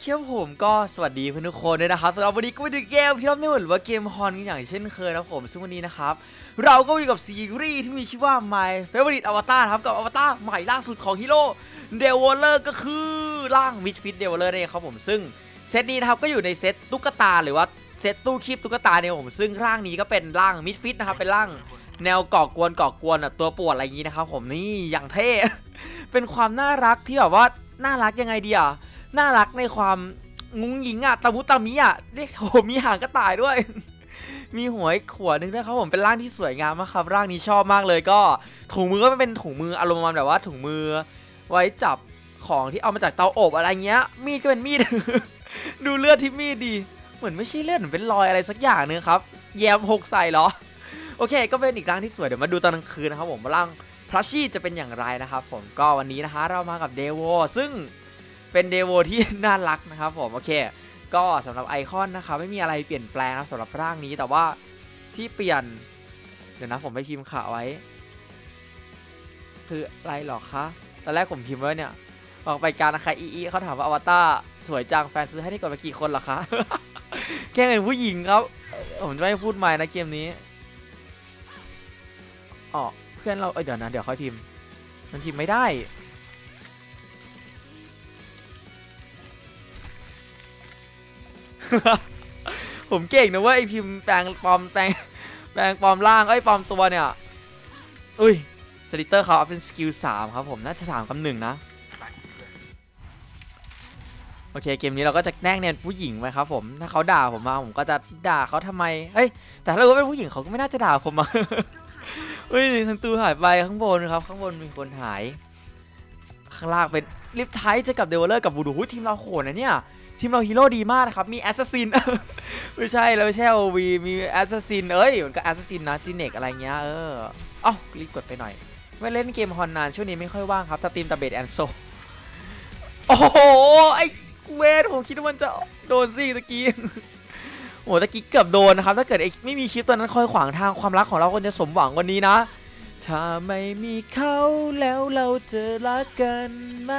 เคครับผมก็สวัสดีเพื่อนทุกคนด้วยนะครับสำหรับวันนี้ก็มาดูเกมพี่รอบนี้หมือว่าเกมฮอนกันอย่างเช่นเคยนะครับผมซึ่งวันนี้นะครับ เราก็อยู่กับซีรีส์ที่มีชื่อว่า My Favorite Avatar ครับกับอวตารใหม่ล่าสุดของฮีโร่เดวอลเลอร์ก็คือร่างมิดฟิตเดวอลเลอร์นี่เองครับผมซึ่งเซตนี้นะครับก็อยู่ในเซตตุ๊กตาหรือว่าเซตตู้คีบตุ๊กตาเนี่ยผมซึ่งร่างนี้ก็เป็นร่างมิดฟิตนะครับเป็นร่างแนวก่อกวนก่อกวนแบบตัวปวดอะไรอย่างนี้นะครับผมนี่อย่างเท่เป็นความน่ารักที่แบบว่าน่ารักยังไงดีอะ น่ารักในความงุ้งยิงอะตะมุตะมิอะนี่โหมีหางกระต่ายด้วย มีหัวขวดนึงด้วยครับผมเป็นร่างที่สวยงามมากครับร่างนี้ชอบมากเลยก็ถุงมือก็เป็นถุงมืออารมณ์ประมาณแบบว่าถุงมือ ไว้จับของที่เอามาจากเตาอบอะไรเงี้ย มีดก็เป็นมีด ดูเลือดที่มีดดีเหมือนไม่ใช่เลือดเหมือนเป็นรอยอะไรสักอย่างนึงครับแยมหกใส่เหรอโอเค ก็เป็นอีกร่างที่สวยเดี๋ยวมาดูตอนกลางคืนนะครับผมร่างพลัชชี่จะเป็นอย่างไรนะครับผมก็วันนี้นะคะเรามากับเดโวซึ่ง เป็นเดโวที่น่ารักนะครับผมโอเค ก็สำหรับไอคอนนะครับไม่มีอะไรเปลี่ยนแปลงนะสำหรับร่างนี้แต่ว่าที่เปลี่ยน เดี๋ยวนะผมไปพิมพ์ข่าวไว้ คืออะไรหรอคะตอนแรกผมพิมพ์ไว้เนี่ยออกไปการนะครอีอีเขาถามว่าอวตารสวยจังแฟนซื้อให้ได้ก่อนไปกี่คนหรอคะแค่เป็นผู้หญิงครับผมจะไม่พูดใหม่นะเกมนี้อ๋อเพื่อนเราเอ้ยเดี๋ยวนะเดี๋ยวค่อยพิมพ์มันพิมพ์ไม่ได้ ผมเก่งนะเว่าไอพิมพ์แปลงปลอมแปลงแปลงปลอมร่างไอ้ปลอมตัวเนี่ยอุ้ยสลิเตอร์เขาเป็นสกิลสามครับผมน่าจะสามกับหนึ่งนะโอเคเกมนี้เราก็จะแนกเนียนผู้หญิงไว้ครับผมถ้าเขาด่าผมมาผมก็จะด่าเขาทำไมเอ้ยแต่ถ้าเราเป็นผู้หญิงเขาก็ไม่น่าจะด่าผมมาเฮ้ยทันตูหายไปข้างบนครับ ข้างบนมีคนหาย ข้างล่างเป็นลิฟไทจะกับเดวลเลอร์กับบูดูทีมเราโหดนะเนี่ย ทีมเราฮีโร่ดีมากนะครับ มีแอสซัสซินไม่ใช่แล้วไม่ใช่โอวีมีแอสซัสซินเอ้ยมันก็แอสซัสซินนะจีเนกอะไรเงี้ยเออเอ้ารีบกดไปหน่อยไม่เล่นเกมฮอนนานช่วงนี้ไม่ค่อยว่างครับสตรีมต่เบดแอนโซโอ้โหไอ้เวทผมคิดว่ามันจะโดนสิตะกี้โอ้ตะกี้เกือบโดนนะครับถ้าเกิดไอ้ไม่มีคลิปตัวนั้นคอยขวางทางความรักของเราคนจะสมหวังวันนี้นะถ้าไม่มีเขาแล้วเราจะรักกันไหม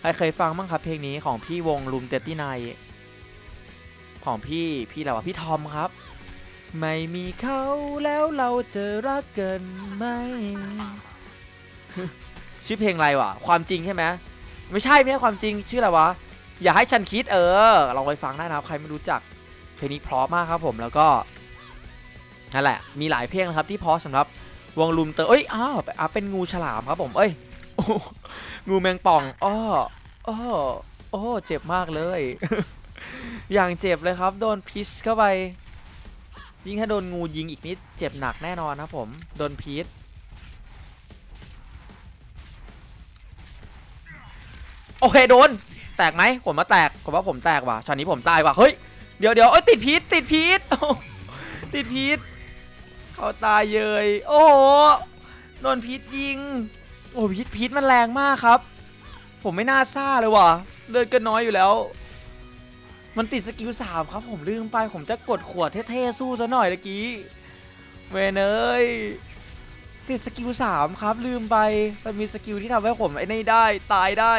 ใครเคยฟังบ้างครับเพลงนี้ของพี่วงลุมเตตี้ไนของพี่พี่อะไรวะพี่ทอมครับ ไม่มีเขาแล้วเราจะรักกันไหมชื่อเพลงอะไรวะความจริงใช่ไหมไม่ใช่ไม่ใช่ความจริงชื่ออะไรวะอย่าให้ฉันคิดเออลองไปฟังได้นะครับใครไม่รู้จักเพลงนี้เพราะมากครับผมแล้วก็นั่นแหละมีหลายเพลงนะครับที่เพราะสำหรับวงลุมเตอเอ้ยอ้าวอะเป็นงูฉลามครับผมเอ้ยโอ้ งูแมงป่องอ้ออ้อโอ้เจ็บมากเลย อย่างเจ็บเลยครับ โดนพิษเข้าไป ยิ่งถ้าโดนงูยิงอีกนิดเจ็บหนักแน่นอนนะครับผม โดนพิษโอเคโดน แตกไหมผมมาแตกผมว่าผมแตกว่ะช็อตนี้ผมตายว่ะเฮ้ยเดี๋ยวเดี๋ยวเอ้ยติดพิษติดพิษติดพิษเขาตายเยยโอ้โหโดนพิษยิง โอ้พิษพิษมันแรงมากครับ ผมไม่น่าซ่าเลยว่ะ เลือดก็น้อยอยู่แล้ว มันติดสกิลสามครับ ผมลืมไป ผมจะกดขวดเท่ๆสู้ซะหน่อยเมื่อกี้เวเอ้ยติดสกิลสามครับ ลืมไป มันมีสกิลที่ทำให้ผมไอ้นี่ได้ตายได้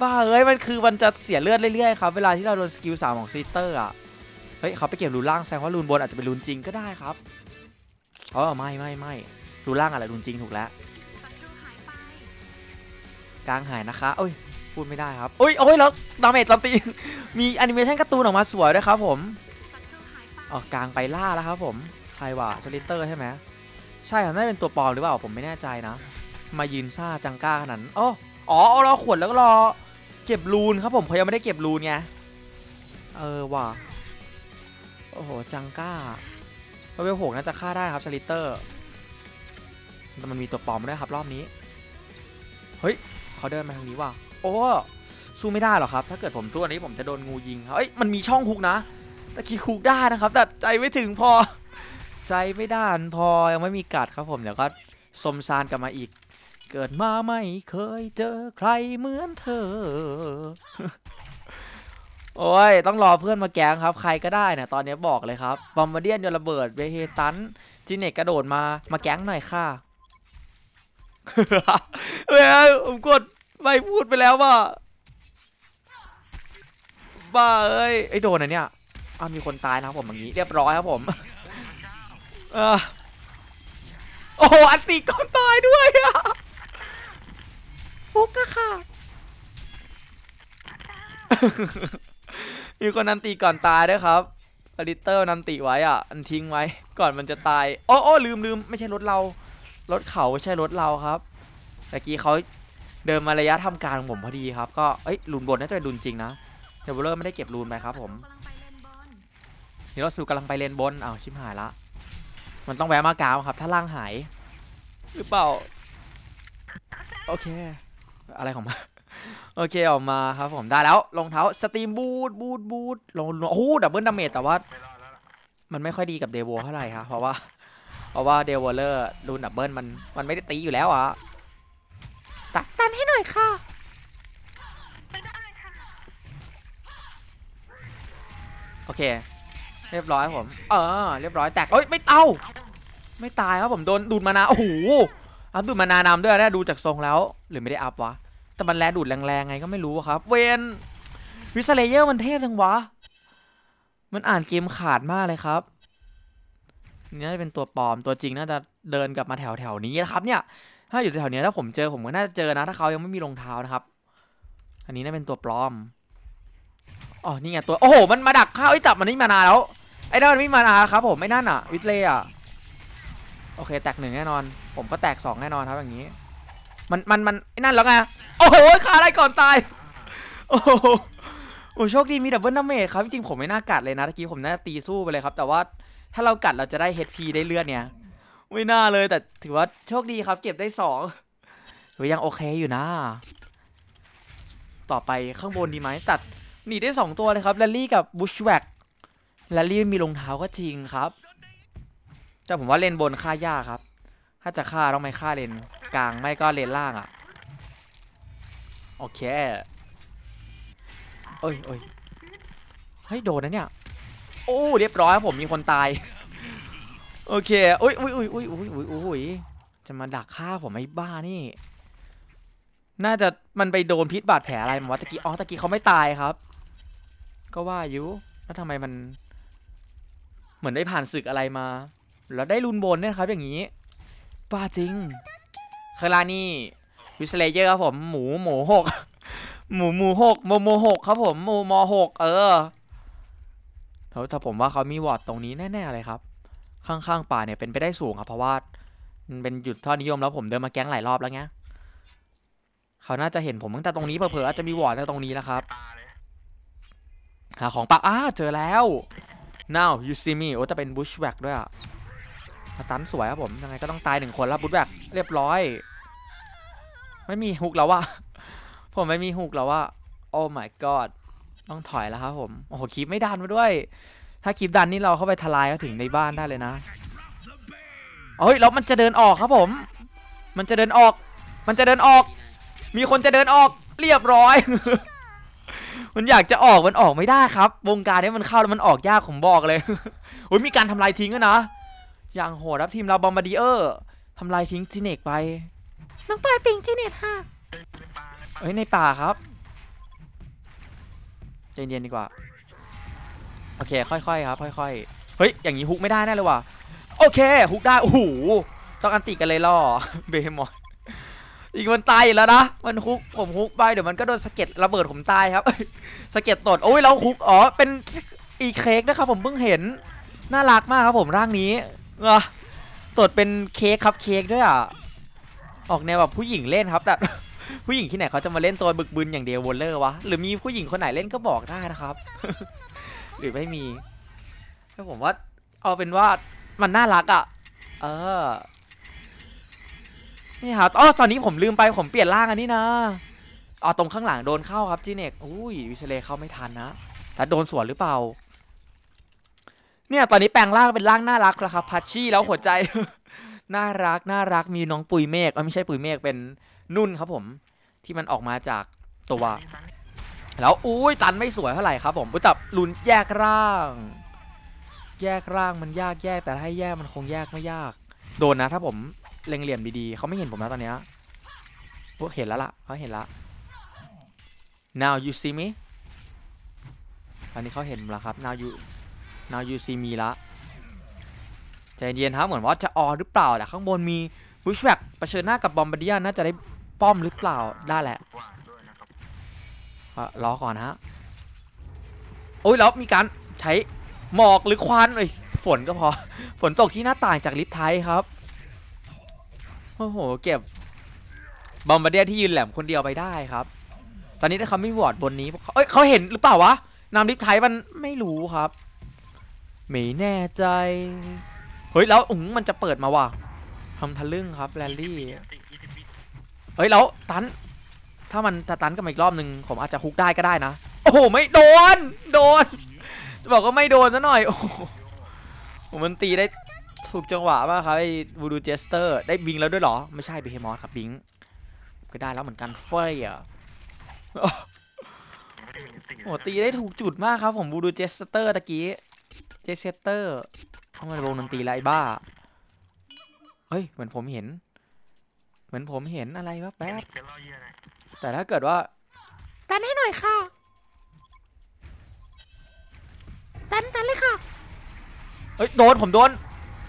บ้าเอ้ยมันคือมันจะเสียเลือดเรื่อยๆครับ เวลาที่เราโดนสกิลสามของซีเตอร์อะเฮ้ยเขาไปเก็บรูนล่างแสดงว่ารูนบนอาจจะเป็นรูนจริงก็ได้ครับอ๋อไม่ไม่ไม่รูนล่างอะไรรูนจริงถูกแล้ว กลางหายนะคะเอ้ยพูดไม่ได้ครับโอ้ยโอ้ยแล้วดาเมจลำตีมีแอนิเมชันการ์ตูนออกมาสวยด้วยครับผมออกกลางไปล่าแล้วครับผมใครวะสลิเตอร์ใช่ไหมใช่ครับน่าเป็นตัวปลอมหรือเปล่าผมไม่แน่ใจนะ มายืนซ่าจังก้าขนาดอ๋ออ๋อเอารอขวดแล้วก็รอเก็บรูนครับผมเขายังไม่ได้เก็บรูนไงเออว่ะโอ้โหจังก้าเวลหกน่าจะฆ่าได้ครับสลิเตอร์แต่มันมีตัวปลอมด้วยครับรอบนี้ เฮ้ย เขาเดินมาทางนี้ว่ะโอ้สู้ไม่ได้หรอกครับ ถ้าเกิดผมสู้อันนี้ผมจะโดนงูยิงครับเอ้ยมันมีช่องฮุกนะตะกี้ฮุกได้นะครับ แต่ใจไม่ถึงพอ ใจไม่ด้านพอยังไม่มีกัดครับผมเดี๋ยวก็สมซานกลับมาอีก เกิดมาไม่เคยเจอใครเหมือนเธอ โอ้ยต้องรอเพื่อนมาแกงครับ ใครก็ได้นะตอนนี้บอกเลยครับบอมบ์เดียนโยนระเบิดเวเฮตันจิเนกกระโดดมามาแก๊งหน่อยค่ะ เฮ้ยผมกดไม่พูดไปแล้วว่าบ้าเอ้ยไอโดนอะเนี่ยอ้ามีคนตายนะครับผมอย่างนี้เรียบร้อยครับผมอโอ้โหอันติก่อนตายด้วยอะฟุกอะค่ะมีคนนันติก่อนตายด้วยครับอลิเตอร์นันติไว้อะ อันทิ้งไว้ ก่อนมันจะตาย โอ้โอ้ลืมลืมไม่ใช่รถเรา รถเขาไม่ใช่รถเราครับตะกี้เขาเดินมาระยะทำการของผมพอดีครับ ก็เอ้ยลูนบนน่าจะเป็นลูนจริงนะเดเวลเลอร์ไม่ได้เก็บลูนไปครับผมฮีโร่ซูกำลังไปเลนบนอ้าวชิบหายละ มันต้องแวะมากาวครับ ถ้าล่างหาย หรือเปล่า โอเค อะไรของมันโอเคออกมาครับผมได้แล้วรองเท้าสตรีมบูทบูทบูทลงโอ้โหดับเบิลดาเมจแต่ว่า มันไม่ค่อยดีกับเดวเท่าไหร่ครับเพราะว่า ราะว่าเดวเลอร์รูนดับเบิลมันมันไม่ได้ตีอยู่แล้วอะตักตันให้หน่อยค่ะโอเค เรียบร้อยครับผม เออ เรียบร้อยแตกเอ้ยไม่เต้าไม่ตายครับผมโดนดูดมานาโอ้โหอัพดูดมานานำด้วยนะดูจากทรงแล้ว หรือไม่ได้อัพวะแต่มันแลดูดแรงๆไงก็ไม่รู้อะครับ เวนวิสเลเยอร์มันเทพจังวะ มันอ่านเกมขาดมากเลยครับ นี่น่าจะเป็นตัวปลอมตัวจริงน่าจะเดินกลับมาแถวแถวนี้นะครับ เนี่ย ถ้าอยู่แถวเนี้ยถ้าผมเจอผมก็น่าจะเจอนะ ถ้าเขายังไม่มีรองเท้านะครับ อันนี้น่าเป็นตัวปลอมอ๋อนี่ไงตัวโอ้โหมันมาดักข้าวไอ้ยจับมันนี่มานานแล้วไอ้นั่นมันไม่มานาครับ ผมไม่นั่นอะ วิทเลย์อะโอเคแตกหนึ่งแน่นอน ผมก็แตกสองแน่นอนครับอย่างนี้ มันมันมันไอ้นั่นแล้วไงโอ้โหขาอะไรก่อนตายโอ้โหโอ้โชคดีมีดับเบิลดาเมจครับจริงๆผมไม่น่ากัดเลยนะตะกี้ผมน่าตีสู้ไปเลยครับ แต่ว่า ถ้าเรากัดเราจะได้ HP ได้เลือดเนี่ยไม่น่าเลยแต่ถือว่าโชคดีครับเก็บได้สองถือยังโอเคอยู่นะ ต่อไปข้างบนดีไหมตัดหนีได้สองตัวเลยครับแรลลี่กับบุชแวกแรลลี่มีรองเท้าก็จริงครับ แต่ผมว่าเลนบนฆ่ายากครับ ถ้าจะฆ่าต้องไม่ฆ่าเลนกลางไม่ก็เลนล่างอะโอเคเอ้ยเอ้ยเฮ้ยโดนนะเนี่ย โอ้เรียบร้อยครับผมมีคนตาย โอเคอุ้ยอุ้ยอุ้ยอุ้ยอุ้ยอุ้ยอุ้ยจะมาดักฆ่าผมไอ้บ้านี่ น่าจะมันไปโดนพิษบาดแผลอะไรมาวะตะกี้อ๋อตะกี้เขาไม่ตายครับ ก็ว่าอยู่แล้วทำไมมัน เหมือนได้ผ่านศึกอะไรมา แล้วได้รุนบนเนี่ยครับ อย่างนี้บ้าจริงคารานี่วิสเลเยอร์ครับผมหมูหมูหกหมูหมูหกโมโมหกครับผมโมมหกเออ แล้วถ้าผมว่าเขามีวอร์ดตรงนี้แน่ๆเลยครับ ข้างๆป่าเนี่ยเป็นไปได้สูงครับเพราะว่ามันเป็นจุดท่อนิยมแล้วผมเดินมาแก๊งหลายรอบแล้วไงเขาน่าจะเห็นผมตั้งแต่ตรงนี้เผลอๆอาจจะมีวอร์ดตั้งตรงนี้แล้วครับหาของปักอ้าเจอแล้ว now you see me โอ้แต่เป็น bushwhack ด้วยอะตันสวยครับผมยังไงก็ต้องตายหนึ่งคนแล้ว bushwhack เรียบร้อย ไม่มีฮุกแล้วว่ะผมไม่มีฮุกแล้วว่า oh my god ต้องถอยแล้วครับผมโอ้โหคลิปไม่ดันมาด้วย ถ้าคลิปดันนี่เราเข้าไปทลายเขาถึงในบ้านได้เลยนะเฮ้ยแล้วมันจะเดินออกครับผม มันจะเดินออก มันจะเดินออก มีคนจะเดินออกเรียบร้อย มันอยากจะออกมันออกไม่ได้ครับ วงการนี้มันเข้าแล้วมันออกยากผมบอกเลยโอ้ยมีการทำลายทิ้งด้วยนะ อย่างโหดครับทีมเราบอมบาร์ดิเออร์ทำลายทิ้งจีเนกไป น้องปลายปิงจีเนกค่ะในป่าในป่าเอ้ยในป่าครับ ใจเย็นดีกว่า โอเค ค่อยๆครับ ค่อยๆ เฮ้ย อย่างนี้ฮุกไม่ได้แน่เลยว่ะ โอเคฮุกได้ โอ้โห ต้องอันติกันเลยล่อ เบมอนอีกมันตายแล้วนะ มันฮุก ผมฮุกไป เดี๋ยวมันก็โดนสะเก็ดระเบิดผมตายครับ สะเก็ดตด โอ้ยเราฮุก อ๋อ เป็นอีเค้กนะครับผมเพิ่งเห็น น่ารักมากครับผมร่างนี้เออตดเป็นเค้กครับเค้กด้วยอะ ออกแนวแบบผู้หญิงเล่นครับแต่ ผู้หญิงที่ไหนเขาจะมาเล่นตัวบึกบึนอย่างเดียววอลเลอร์วะ หรือมีผู้หญิงคนไหนเล่นก็บอกได้นะครับ หรือไม่มีแต่ผมว่า เอาเป็นว่ามันน่ารักอะ่ะ เออ นี่ครับอ๋อตอนนี้ผมลืมไปผมเปลี่ยนร่างอันนี้นะอ๋อตรงข้างหลังโดนเข้าครับจีเน็กอุ้ยวิเชเลเข้าไม่ทันนะแต่โดนสวนหรือเปล่า เนี่ยตอนนี้แปลงร่างเป็นร่างน่ารักแล้วครับพัชชี่แล้วหัวใจ น่ารักน่ารักมีน้องปุยเมฆเอ้ยไม่ใช่ปุยเมฆเป็น นุ่นครับผมที่มันออกมาจากตัว แล้วอุ้ยตันไม่สวยเท่าไหร่ครับผมอุ้ยแต่ลุนแยกร่าง แยกร่างมันยากแยกแต่ถ้าให้แยกมันคงแยกไม่ยาก โดนนะถ้าผมเล็งเหลี่ยมดีๆเขาไม่เห็นผมแล้วตอนเนี้ยพวกเห็นแล้วล่ะเขาเห็นละ now you see me ตอนนี้เขาเห็นผมแล้วครับ now you now you see me ละใจเย็นครับเหมือนว่าจะออหรือเปล่าแต่ข้างบนมีบุชแวกเผชิญหน้ากับบอมบาร์เดียน่าจะได้ ป้อมหรือเปล่าได้แหละรอก่อนนะฮะโอ้ยแล้วมีการใช้หมอกหรือควันเอ้ยฝนก็พอ ฝนตกที่หน้าต่างจากลิฟต์ไทยครับโอ้โหเก็บบอมบาเดียที่ยืนแหลมคนเดียวไปได้ครับ ตอนนี้ถ้าเขาไม่วอดบนนี้เอ้ยเขาเห็นหรือเปล่าวะนำลิฟต์ไทยมันไม่รู้ครับไม่แน่ใจ เฮ้ยแล้วอุ้งมันจะเปิดมาว่ะทำทะลึ่งครับแรลลี่ เฮ้ยแล้วตัน ถ้ามันจะตันกันมาอีกรอบหนึ่งผมอาจจะฮุกได้ก็ได้นะ โอ้โหไม่โดน โดนจะบอกว่าไม่โดนซะหน่อย โอ้โหมันตีได้ถูกจังหวะมากครับไอ้วูดูเจสเตอร์ ได้บิงแล้วด้วยเหรอ ไม่ใช่เบเฮมอสครับบิง ก็ได้แล้วเหมือนกันเฟยอะโอ้ตีได้ถูกจุดมากครับผมวูดูเจสเตอร์ตะกี้ เจสเตอร์เข้ามาวงดนตรีไรบ้า เฮ้ย เหมือนผมเห็น เหมือนผมเห็นอะไรแวแป๊๊บบเป็นรอยเยี่ยนะๆแต่ถ้าเกิดว่าตันให้หน่อยค่ะตันตันเลยค่ะเฮ้ยโดนผมโดน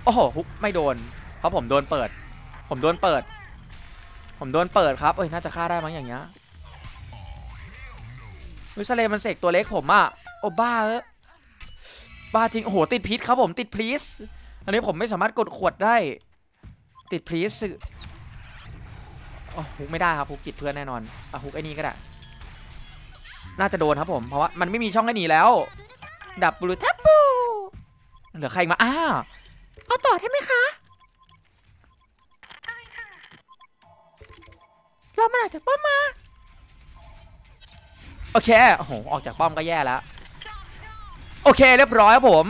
โอ้โหฮุกไม่โดน เพราะผมโดนเปิด ผมโดนเปิด ผมโดนเปิดครับเอ้ยน่าจะฆ่าได้มั้งอย่างเงี้ยวิสเลมันเสกตัวเล็กผมอะโอ้บ้าเออบ้าจริงโอ้โหติดพิษครับผมติดพลีสอันนี้ผมไม่สามารถกดขวดได้ ติดพลีสโอ้ฮุกไม่ได้ครับฮุกกิดเพื่อนแน่นอนอะฮุกไอ้นี่ก็ได้ น่าจะโดนครับผม เพราะว่ามันไม่มีช่องให้หนีแล้ว ดับบลูทับปูเหลือใครมา อ้าเอาต่อได้ไหมคะ เรามันอาจจะป้อมมา โอเค โอ้โห ออกจากป้อมก็แย่แล้ว โอเค เรียบร้อยครับผม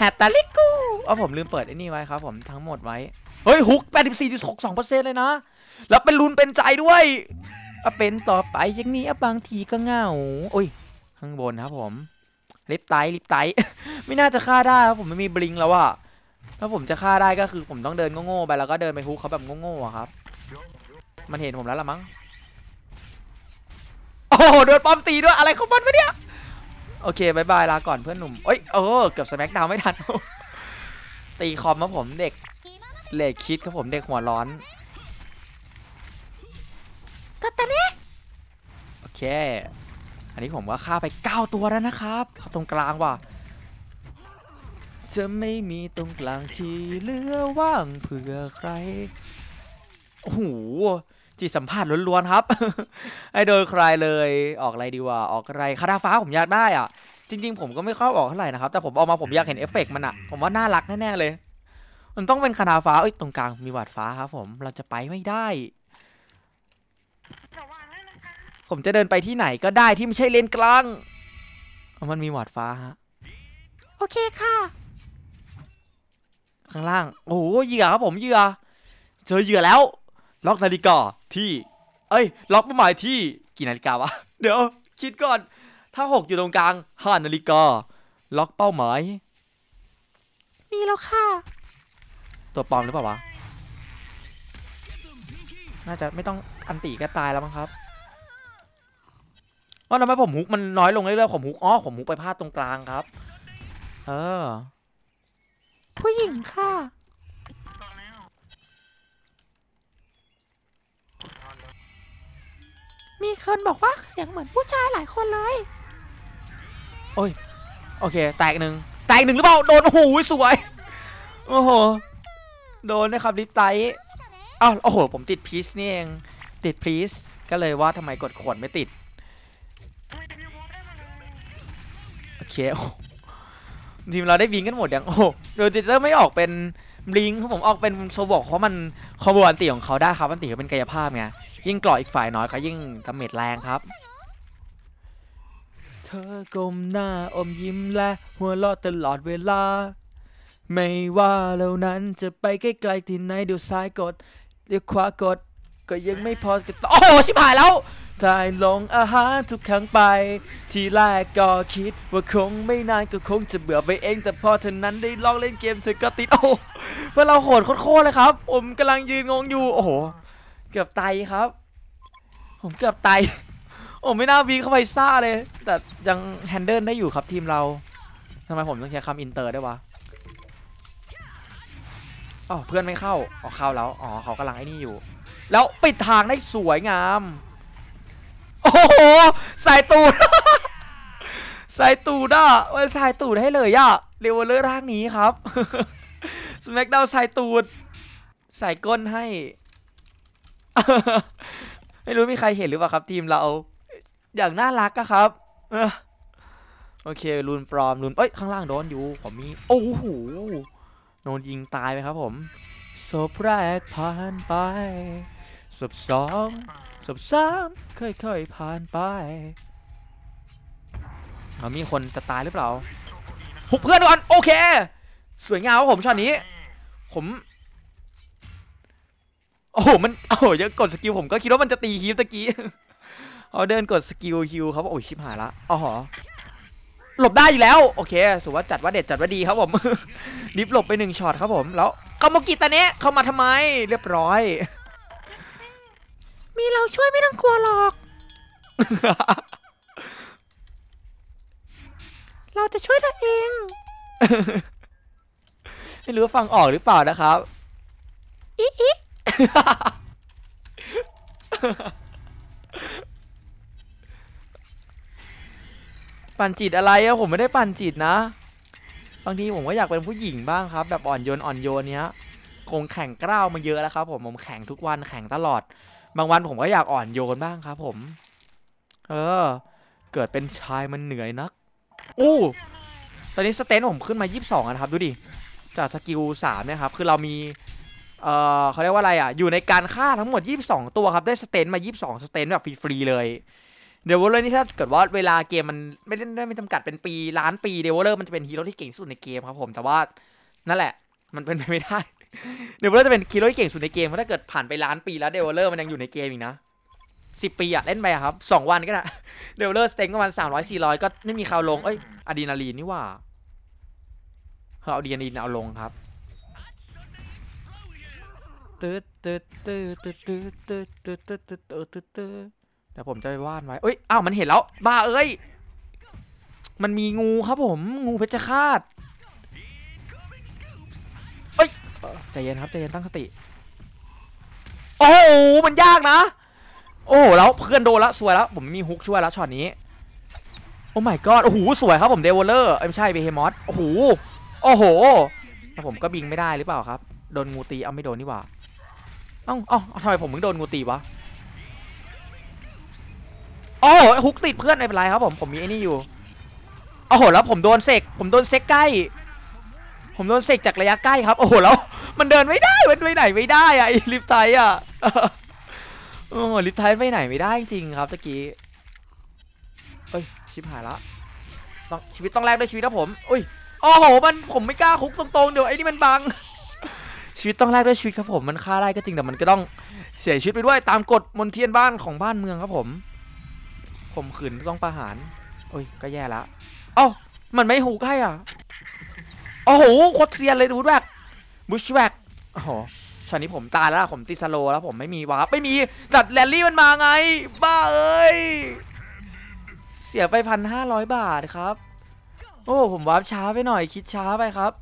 ฮตตาลิกูเอาผมลืมเปิดไอ้นี่ไว้ครับผมทั้งหมดไว้ เฮ้ยฮุก 84.62%เลยนะ แล้วเป็นรุนเป็นใจด้วยเอาเป็นต่อไปอย่างนี้อะบางทีก็เงาโอ้ย ข้างบนครับผมลิฟต์ไตลิฟต์ไตไม่น่าจะฆ่าได้ครับผมไม่มีบลิงแล้วอะถ้าผมจะฆ่าได้ก็คือผมต้องเดินโง่ๆไปแล้วก็เดินไปฮุกเขาแบบโง่ๆครับ มันเห็นผมแล้วละมั้งโอ้โหโดนป้อมตีด้วยอะไรของมันวะเนี่ย โอเคบายบายลาก่อนเพื่อนหนุ่มเอ้ยเออเกือบสแม็กดาวไม่ทัน ตีคอมครับผมเด็กเล็กคิดครับผมเด็กหัวร้อนกัตตาเน่โอเค อันนี้ผมก็ฆ่าไป 9 ตัวแล้วนะครับเข้าตรงกลางว่ะจะไม่มีตรงกลางที่เหลือว่างเผื่อใคร โอ้โห จิตสัมผัสล้วนๆครับไอโดยใครเลยออกอะไรดีวะออกอะไรคาราฟ้าผมอยากได้อะ จริง ๆ ผมก็ไม่เข้าออกเท่าไหร่นะครับแต่ผมเอามาผมอยากเห็นเอฟเฟกต์มันอะ ผมว่าน่ารักแน่ๆเลย มันต้องเป็นคาราฟ้าเอ้ยตรงกลางมีหวาดฟ้าครับ ผมเราจะไปไม่ได้ ผมจะเดินไปที่ไหนก็ได้ที่ไม่ใช่เลนกลางมันมีหวาดฟ้าฮะโอเคค่ะ ข้างล่าง โอ้โหเหยื่อครับผมเหยื่อเจอเหยื่อแล้ว ล็อกนาฬิกาที่ เอ้ย ล็อกเป้าหมายที่กี่นาฬิกาวะ เดี๋ยว คิดก่อน ถ้าหกอยู่ตรงกลางห้านาฬิกาล็อกเป้าหมายมีแล้วค่ะ ตัวปลอมหรือเปล่าวะ น่าจะไม่ต้องอันติก็ตายแล้วมั้งครับว่าทำไมผมฮุกมันน้อยลงเรื่อยๆผมฮุกอ๋อผมฮุกไปพลาดตรงกลางครับ เออ ผู้หญิงค่ะ ตอนแล้วตอนแล้ว มีคนบอกว่าเสียงเหมือนผู้ชายหลายคนเลย โอ้ย โอเค แตกหนึ่งแตกหนึ่งหรือเปล่า โดน โอ้โห สวย โอ้โห โดนนะครับลิปไตอ้าวโอ้โห ผมติดพีซนี่เอง ติดพีซก็เลยว่าทำไมกดขวดไม่ติด โอเคโอ้ทีมเราได้วิงกันหมดยังโอ้โหโดยจิเตอร์ไม่ออกเป็นบลิงครับผมออกเป็นโซบอกเพราะมันคอมโบอันติของเขาได้ครับอันติเขาเป็นกายภาพไง ยิ่งกราะอีกฝ่ายน้อยเขายิ่งดาเมจแรงครับ เธอกลมหน้าอมยิ้มและหัวเราะตลอดเวลา ไม่ว่าเรานั้นจะไปใกล้ๆที่ไหนเดี๋ยวซ้ายกดเดี๋ยวขวากด ก็ยังไม่พอจะโอ้โหชิบหายแล้วได้ลงอาหารทุกครั้งไป ทีแรกก็คิดว่าคงไม่นานก็คงจะเบื่อไปเอง แต่พอเธอนั้นได้ลองเล่นเกมเธอก็ติด โอ้เพื่อเราโหดโคตรเลยครับ ผมกำลังยืนงงอยู่ โอ้โห เกือบตายครับ ผมเกือบตายโอ้ไม่น่าบีเข้าไปซ่าเลย แต่ยังแฮนเดิลได้อยู่ครับทีมเราทำไมผมต้องใช้คำอินเตอร์ด้วยวะอ๋อเพื่อนไม่เข้าอ๋อเข้าแล้วอ๋อเขากำลังไอ้นี่อยู่ แล้วปิดทางได้สวยงาม โอ้โหสายตูดสายตูดอะเว้ยสายตูดให้เลยอะเรเวลเลอร์ร่างนี้ครับสแมกดาวสายตูด ใส่ก้นให้ ไม่รู้มีใครเห็นหรือเปล่าครับทีมเรา อย่างน่ารักอะครับโอเครูนปลอมรูนเอ้ยข้างล่างโดนอยู่ผมมีโอ้โหโดนยิงตายไปครับผมศพแรกผ่านไปศพสองศพสามค่อยๆผ่านไปเอามีคนจะตายหรือเปล่าหุบเพื่อนก่อนโอเค สวยงามครับผมช็อตนี้ ผม โอ้โหมันโอ้โหยังกดสกิลผมก็คิดว่ามันจะตีฮีฟตะกี้เอาเดินกดสกิลฮิวครับโอ้ยชิบหายละอ๋อหลบได้อยู่แล้ว โอเคถือว่าจัดว่าเด็ดจัดว่าดีครับผมดิฟหลบไปหนึ่งช็อตครับผม แล้วกามกิตาเนะเข้ามาทำไม เรียบร้อย มีเราช่วยไม่ต้องกลัวหรอก เราจะช่วยเธอเอง ไม่รู้ฟังออกหรือเปล่านะครับ ปั่นจิตอะไรอะผมไม่ได้ปั่นจิตนะ บางทีผมก็อยากเป็นผู้หญิงบ้างครับ แบบอ่อนโยนอ่อนโยนเนี้ยคงแข่งกล้าวมาเยอะแล้วครับ ผมผมแข่งทุกวันแข่งตลอด บางวันผมก็อยากอ่อนโยนบ้างครับ ผม เออ เกิดเป็นชายมันเหนื่อยนักอู้ตอนนี้สเตนผมขึ้นมา 22อะนะครับ ดูดิ จากสกิล3นี่ยครับ คือเรามี เอ่อเขาเรียกว่าอะไรอะ อยู่ในการฆ่าทั้งหมด 22 ตัวครับ ได้สเตนมา 22 สเตนแบบฟรีๆเลย เดวอลเลอร์นี่ถ้าเกิดว่าเวลาเกมมันไม่ได้ได้ไม่จำกัดเป็นปีล้านปีเดวอลเลอร์มันจะเป็นฮีโร่ที่เก่งที่สุดในเกมครับผม แต่ว่านั่นแหละ มันเป็นไปไม่ได้ เดวอลเลอร์จะเป็นฮีโร่ที่เก่งสุดในเกมเพราะถ้าเกิดผ่านไปล้านปีแล้วเดวอลเลอร์มันยังอยู่ในเกมอีกนะสิปีอะเล่นไปอะครับสองวันก็ได้เดวอลเลอร์สเต็งประมาณสามร้อยสี่ร้อยก็ไม่มีข่าวลงเอ้ยอะดรีนาลีนนี่หว่าเขาเอาอะดรีนาลีนเอาลงครับ ตืดตืดตืดตืดตืดตืดตืดตืดตืดตืดตืดตืดแต่ผมจะไปวาดไว้เอ้ยอ้าวมันเห็นแล้ว บ้าเอ้ย มันมีงูครับผม งูเพชฌฆาตเอ้ยใจเย็นครับใจเย็นตั้งสติ โอ้โหมันยากนะ โอ้โหแล้วเพื่อนโดนแล้วสวยแล้ว ผมมีฮุกช่วยแล้วช็อตนี้ โอ้ my god โอ้โหสวยครับผมเดวอลเลอร์ไม่ใช่เบเฮมอสโอ้โหโอ้โหแล้วผมก็บิงไม่ได้หรือเปล่าครับโดนงูตีเอาไม่โดนนี่หว่า เอ้าเอ้าทำไมผมมึงโดนงูตีวะโอ้โหฮุกติดเพื่อนไม่เป็นไรครับผมผมมีไอ้นี่อยู่โอ้โหแล้วผมโดนเสกผมโดนเซกใกล้ ผมโดนเสกจากระยะใกล้ครับ โอ้โหแล้วมันเดินไม่ได้มันไปไหนไม่ได้อะไอลิฟต์ไทอะโอ้โหลิฟต์ไทไปไหนไม่ได้จริงๆครับตะกี้เอ้ยชิบหายละต้องชีวิตต้องแลกด้วยชีวิตนะผมอุ้ยโอ้โหมันผมไม่กล้าคุกตรงๆเดี๋ยวไอ้นี่มันบัง ชีวิตต้องแลกด้วยชีวิตครับผมมันฆ่าได้ก็จริงแต่มันก็ต้องเสียชีวิตไปด้วยตามกฎมนเทียนบ้านของบ้านเมืองครับผมข่มขืนต้องประหารโอ้ยก็แย่ละเอ้ามันไม่หูใกล้อะโอ้โหโคตรเซียนเลยดูแบกบุชแบกโอ้โหช็อตนี้ผมตายแล้วผมติดสโลแล้วผมไม่มีวาร์ปไม่มีจัดแรลลี่มันมาไง บ้าเอ้ยเสียไปพันห้าร้อยบาทครับ โอ้ผมวาร์ปช้าไปหน่อยคิดช้าไปครับ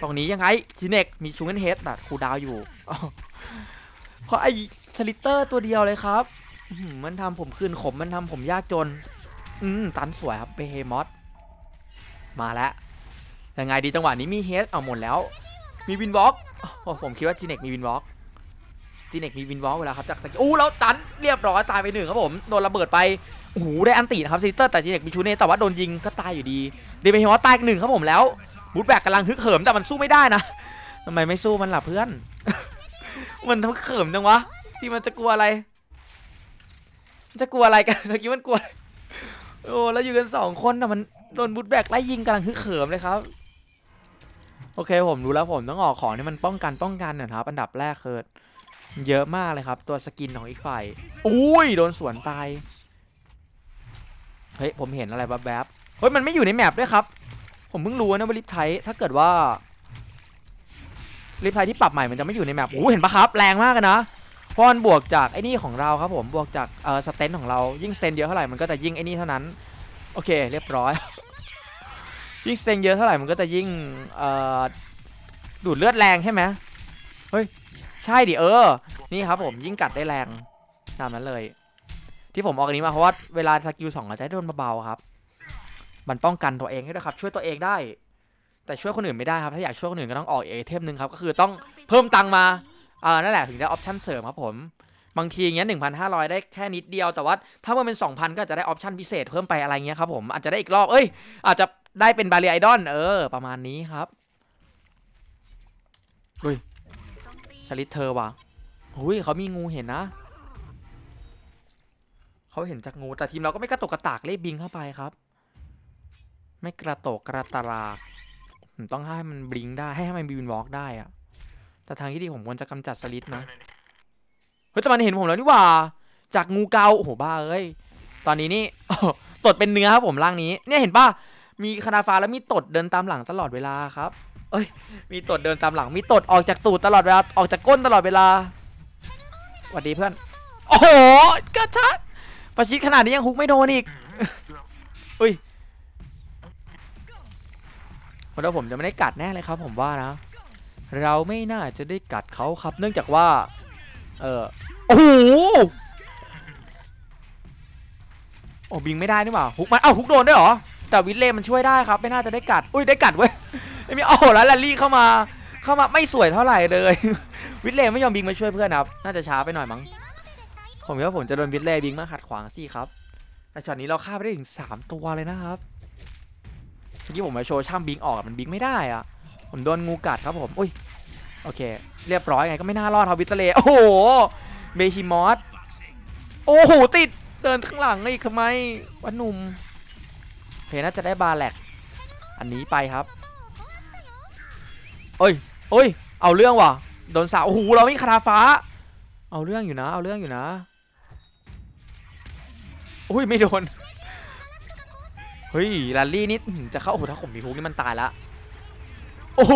ตรงนี้ยังไงทีเน็กมีชูเงินเฮดแบบคูลดาวอยู่ เพราะไอ้สลิตเตอร์ตัวเดียวเลยครับมันทำผมคืนขมมันทำผมยากจน อืมตันสวยครับเบเฮมอสมาแล้วยังไงดีจังหวะนี้มีเฮดเอาหมดแล้ว มีวินวอล์กโอ้ผมคิดว่าจีเน็กมีวินวอล์กจีเน็กมีวินวอล์กเวลาครับจากตะกี้อู้แล้วตันเรียบร้อยตายไปหนึ่งครับผมโดนระเบิดไปโอ้โหได้อันตีนะครับสลิตเตอร์แต่จีเน็กมีชูเน่แต่ว่าโดนยิงก็ตายอยู่ดีเดเบเฮมอสตายอีกหนึ่งครับผมแล้ว บูทแบกกำลังฮึกเหิมแต่มันสู้ไม่ได้นะทำไมไม่สู้มันล่ะเพื่อน มันฮึกเหิมจังวะ ที่มันจะกลัวอะไร จะกลัวอะไรกันเมื่อกี้มันกลัว โอ้แล้วอยู่กันสองคนแต่มันโดนบูทแบกไล่ยิงกำลังฮึกเหิมเลยครับ โอเคผมรู้แล้วผมต้องออกของที่มันป้องกันป้องกันนะครับ อันดับแรกคือเยอะมากเลยครับ ตัวสกินของอีกฝ่ายอุ้ยโดนสวนตาย เฮ้ยผมเห็นอะไรแบบแบบเฮ้ยมันไม่อยู่ในแมปด้วยครับ ผมเพิ่งรู้นะว่าลิฟไทถ้าเกิดว่าลิฟไทที่ปรับใหม่มันจะไม่อยู่ในแมปโอ้เห็นปะครับ แรงมากเลยนะเพราะมันบวกจากไอ้นี่ของเราครับผมบวกจากเอ่อสเตนของเรายิ่งสเตนเยอะเท่าไหร่มันก็จะยิ่งไอ้นี่เท่านั้น โอเค เรียบร้อย ยิ่งสเตนเยอะเท่าไหร่มันก็จะยิ่งเอ่อดูดเลือดแรงใช่ไหมเฮ้ยใช่ดิเออ นี่ครับผมยิ่งกัดได้แรงตามนั้นเลย ที่ผมออกอันนี้มาเพราะว่าเวลาสกิลสองเราจะได้โดนเบาๆครับ มันป้องกันตัวเองให้ด้วยครับ ช่วยตัวเองได้ แต่ช่วยคนอื่นไม่ได้ครับ ถ้าอยากช่วยคนอื่นก็ต้องออกอีกไอเทมหนึ่งครับ ก็คือต้องเพิ่มตังมาอ่านั่นแหละถึงได้ออปชั่นเสริมครับผม บางทีอย่างเงี้ยหนึ่งพันห้าร้อยได้แค่นิดเดียว แต่ว่าถ้ามันเป็นสองพันก็จะได้ออปชั่นพิเศษเพิ่มไปอะไรเงี้ยครับผม อาจจะได้อีกรอบ เอ้ย อาจจะได้เป็นบาเรียไอดอลเออ ประมาณนี้ครับอุ้ยสลิดเธอว่ะอุ้ยเขามีงูเห็นนะเขาเห็นจากงูแต่ทีมเราก็ไม่กระตุกกระตากเล่บิงเข้าไปครับ ไม่กระโตกกระตารากผมต้องให้มันบลิงได้ให้ให้มันบินวอล์กได้อะแต่ทางที่ดีผมควรจะกำจัดสลิดนะเฮ้ยแต่มันเห็นผมแล้วนี่หว่า จากงูเกาโอ้โหบ้าเอ้ยตอนนี้นี่ตดเป็นเนื้อครับผมร่างนี้ เนี่ยเห็นป่ะมีคานาฟ้าแล้วมีตดเดินตามหลังตลอดเวลาครับ เอ้ย มีตดเดินตามหลัง มีตดออกจากตูดตลอดเวลาออกจากก้นตลอดเวลาสวัสดีเพื่อน โอ้โหกระชักประชิดขนาดนี้ยังฮุกไม่โดนอีกอุ้ย เพราะว่าผมจะไม่ได้กัดแน่เลยครับ ผมว่านะ เราไม่น่าจะได้กัดเขาครับ เนื่องจากว่า เออโอ้โหโอ้บิงไม่ได้นี่หว่าฮุกมันเอ้าฮุกโดนได้เหรอแต่วิลเล่มันช่วยได้ครับ ไม่น่าจะได้กัด อุ้ยได้กัดเว้ยไอ้มีโอ้โหแล้วแลลี่เข้ามา เข้ามาไม่สวยเท่าไหร่เลย วิลเล่ไม่ยอมบิงมาช่วยเพื่อนครับ น่าจะช้าไปหน่อยมั้งผมคิดว่าผมจะโดนวิลเล่บิงมาขัดขวางสิครับแต่ช็อตนี้เราฆ่าไปได้ถึง 3 ตัวเลยนะครับ เมื่อกี้ผมมาโชว์ช่ำบิงออกมันบิงไม่ได้อะผมโดนงูกัดครับผมอุ้ยโอเค เรียบร้อยไงก็ไม่น่ารอดเท่าวิตเลโอ้โหเบฮิมอสโอ้โหติดเดินข้างหลังอีกทำไมวะหนุ่มเพน่าจะได้บาแลกอันนี้ไปครับเอ้ยเอ้ย เอาเรื่องว่ะโดนสาวโอ้โหเราไม่คาราฟ้า เอาเรื่องอยู่นะ เอาเรื่องอยู่นะอุ้ยไม่โดน เฮ้ยลัลลี่นี่จะเข้าโอ้โหถ้าผมมีฮุกนี่มันตายละโอ้โห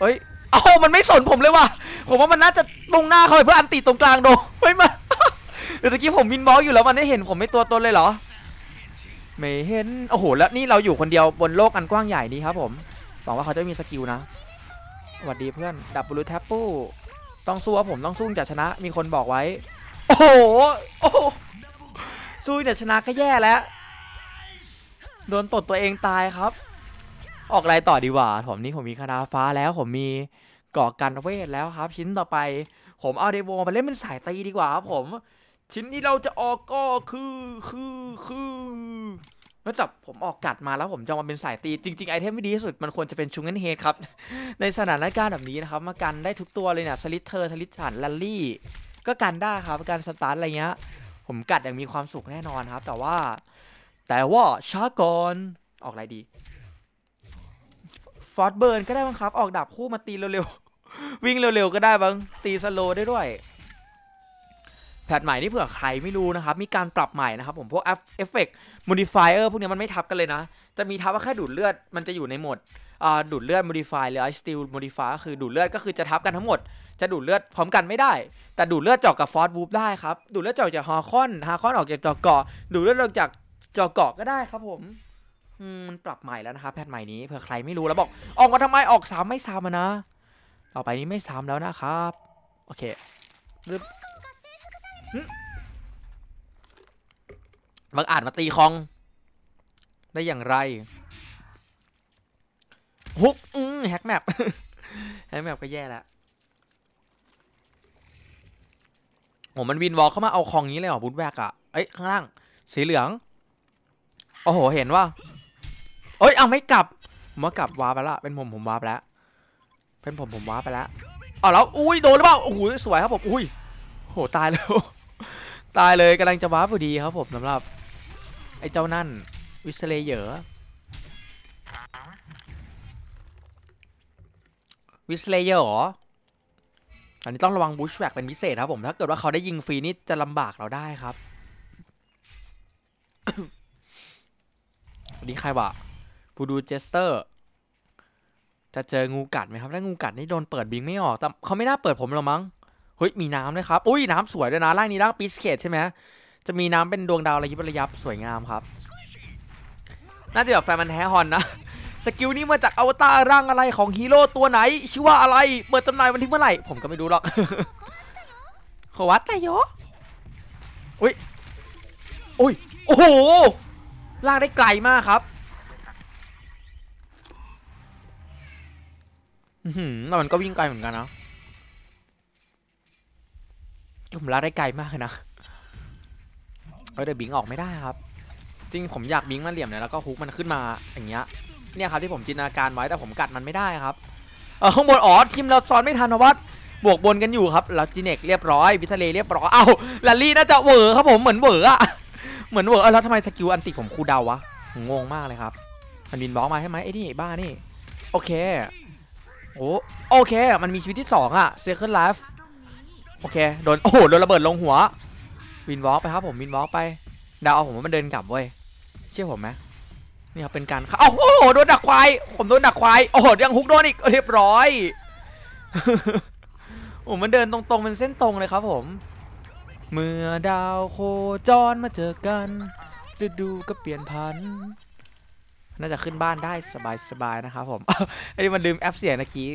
เฮ้ยเอ้ามันไม่สนผมเลยว่ะผมว่ามันน่าจะตรงหน้าเข้าไปเพื่ออันติตรงกลางโดเฮ้ยมาเดี๋ยวตะกี้ผมวินบล็อกอยู่แล้วมันไม่เห็นผมไม่ตัวตนเลยเหรอไม่เห็นโอ้โหแล้วนี่เราอยู่คนเดียวบนโลกอันกว้างใหญ่นี้ครับผมหวังว่าเขาจะมีสกิลนะสวัสดีเพื่อนดับบลูแทปปูต้องสู้ครับผมต้องสู้จะชนะ มีคนบอกไว้ โอ้โหโอ้สู้จะชนะก็แย่แล้ว โดนตดตัวเองตายครับ ออกอะไรต่อดีกว่า ผมนี่ผมมีคาราฟ้าแล้ว ผมมีกาะกันเวทแล้วครับ ชิ้นต่อไป ผมเอาเดโวมาเล่นเป็นสายตีดีกว่าครับผม ชิ้นที่เราจะออกก็คือคือคือแล้วแต่ผมออกกัดมาแล้วผมจะมาเป็นสายตี จริง ๆ ไอเทมที่ดีที่สุดมันควรจะเป็นชุงเงินเฮดครับ ในสถานการณ์แบบนี้นะครับ มากันได้ทุกตัวเลยเนี่ยสลิทเทอร์สลิทฉันลัลลี่ ก็กันได้ครับการสตาร์ทอะไรเงี้ย ผมกัดอย่างมีความสุขแน่นอนครับ แต่ว่า แต่ว่าช้าก่อนออกอะไรดีฟอร์ดเบิร์นก็ได้บ้างครับ ออกดาบคู่มาตีเร็วๆ วิ่งเร็วๆ ก็ได้บ้างตีสโลได้ด้วย แพทใหม่นี่เผื่อใครไม่รู้นะครับ มีการปรับใหม่นะครับผมพวกเอฟเฟกต์โมดิฟายเออร์พวกนี้มันไม่ทับกันเลยนะ จะมีทับว่าแค่ดูดเลือดมันจะอยู่ในหมดดูดเลือดโมดิฟายหรือไอสติลโมดิฟายก็คือดูดเลือดก็คือจะทับกันทั้งหมด จะดูดเลือดพร้อมกันไม่ได้ แต่ดูดเลือดเจาะกับฟอร์ดวูฟได้ครับ ดูดเลือดเจาะจากฮอร์คอนฮาคอนออกจากจอเกาะดูดเลือดออกจาก จอเกาะก็ได้ครับผมมันปรับใหม่แล้วนะครับแพทใหม่นี้เผื่อใครไม่รู้แล้วบอก ออกมาทำไมออกซ้ำไม่ซ้ำนะ ต่อไปนี้ไม่ซ้ำแล้วนะครับ โอเครึบางอ่านมาตีคอง ได้อย่างไรฮุกอืมแฮกแมปแฮกแมปก็แย่แล้วโอ้มันวินวอลเข้ามาเอาคองนี้เลยเหรอบูทแบกอะเอ้ยข้างล่าง สีเหลือง โอ้โห เห็นว่าเอ้ย เอาไม่กลับผมว่ากลับวาร์ปไปละเป็นผมผมวาร์ปแล้ว เป็นผมผมวาร์ปไปแล้วเอาแล้ว อุ้ย โดนหรือเปล่า โอ้โห สวยครับผม อุ้ยโห ตายแล้ว ตายเลยกำลังจะวาร์ปพอดีครับผมสำหรับ ไอ้เจ้านั่น วิสเลเยอร์วิสเลเยอร์เหรอ อันนี้ต้องระวังบูชแวกเป็นพิเศษครับผม ถ้าเกิดว่าเขาได้ยิงฟรีนี่จะลำบากเราได้ครับ วันนี้ใครวะบูดูเจสเตอร์ จะเจองูกัดไหมครับถ้างูกัดนี่โดนเปิดบิงไม่ออก แต่เขาไม่น่าเปิดผมหรอกมั้ง เฮ้ย มีน้ำด้วยครับ อุ้ย น้ำสวยด้วยนะร่างนี้ร่างปิสเคทใช่ไหม จะมีน้ำเป็นดวงดาวระยิบระยับสวยงามครับ น่าจะแบบแฟนมันแท้ฮอนนะ สกิลนี้มาจากอวตารร่างอะไรของฮีโร่ตัวไหน ชื่อว่าอะไร เปิดจำหน่ายวันที่เมื่อไหร่ ผมก็ไม่รู้หรอกขวัตแต่โยอุ้ยอุ้ย โอ้โห ลากได้ไกลมากครับอือหือแต่มันก็วิ่งไกลเหมือนกันนะผมลากได้ไกลมากเลยนะเออเดี๋ยวบิงออกไม่ได้ครับ จริงผมอยากบิงมาเหลี่ยมเนี่ยแล้วก็ฮุกมันขึ้นมาอย่างเงี้ย เนี่ยครับที่ผมจินตนาการไว้แต่ผมกัดมันไม่ได้ครับเออข้างบนอ๋อทีมเราซ้อนไม่ทันนะวัดบวกบนกันอยู่ครับแล้วจีเน็กเรียบร้อยวิทะเลเรียบร้อย เอ้าลาลี่น่าจะเวอร์ครับผมเหมือนเวอร์อะ เหมือนเวอเออแล้วทำไมสกิลอันติผมคูลดาวะงงมากเลยครับ มันบินบล็อกมาใช่ไหมไอ้นี่บ้านี่ โอเคโอ้โอเค มันมีชีวิตที่สองอะเซคันด์ไลฟ์โอเคโดนโอ้โหโดนระเบิดลงหัววินวอล์กไปครับผมวินวอล์กไปดาวเอาผมว่ามันเดินกลับเว้ยเชื่อผมไหมนี่ครับเป็นการเอ้าโอ้โหโดนดักควายผมโดนดักควายโอ้โหยังฮุกโดนอีกเรียบร้อยโอ้มันเดินตรงๆเป็นเส้นตรงเลยครับผม เมื่อดาวโคจรมาเจอกันฤดูก็เปลี่ยนพันน่าจะขึ้นบ้านได้สบายๆนะครับผมไอ้นี่มันลืมแอปเสียงเมื่อกี้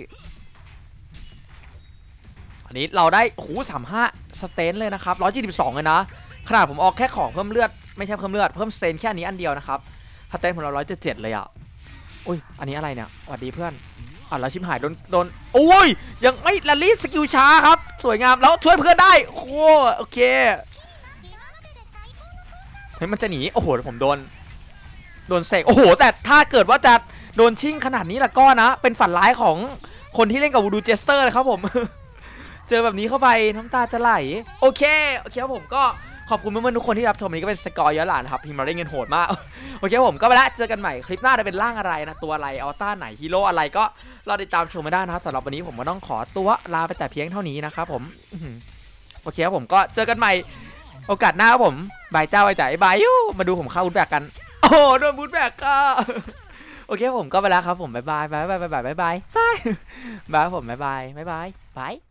อันนี้เราได้โอ้โหสามห้าสเตนเลยนะครับร้อยยี่สิบสองเลยนะ ขนาดผมออกแค่ของเพิ่มเลือด ไม่ใช่เพิ่มเลือด เพิ่มสเตนแค่อันนี้อันเดียวนะครับสเตนของเราร้อยเจ็ดเจ็ดเลยอะอุ้ย อันนี้อะไรเนี่ยสวัสดีเพื่อน อะแล้วชิมหายโดนโดนโอ้ยยังไม่ละลีสกิลช้าครับ สวยงามแล้วช่วยเพื่อนได้โอ้โอเคเฮ้ยมันจะหนีโอ้โหผมโดนโดนเสกโอ้โห แต่ถ้าเกิดว่าจะโดนชิ่งขนาดนี้ละก็นะ เป็นฝันร้ายของคนที่เล่นกับวูดูเจสเตอร์เลยครับผม เจอแบบนี้เข้าไปน้ำตาจะไหล โอเค โอเคครับผมก็ ขอบคุณเพื่อนๆทุกคนที่รับชมวันนี้ก็เป็นสกอร์ย้อนหลังครับพิมพ์มาได้เงินโหดมาก โอเคผมก็ไปละเจอกันใหม่คลิปหน้าจะเป็นร่างอะไรนะ ตัวอะไรอวตารไหนฮีโร่อะไรก็รอติดตามชมมาได้นะครับสำหรับวันนี้ผมก็ต้องขอตัวลาไปแต่เพียงเท่านี้นะครับผมโอเคครับผมก็เจอกันใหม่โอกาสหน้าครับผมบายเจ้าบายใจบายยูมาดูผมเข้าบูทแบกกัน โอ้โดนบูทแบกค่ะโอเคผมก็ไปแล้วครับผมบายบายบายบายบายบายบายบายบายผมบายบายบายบายบาย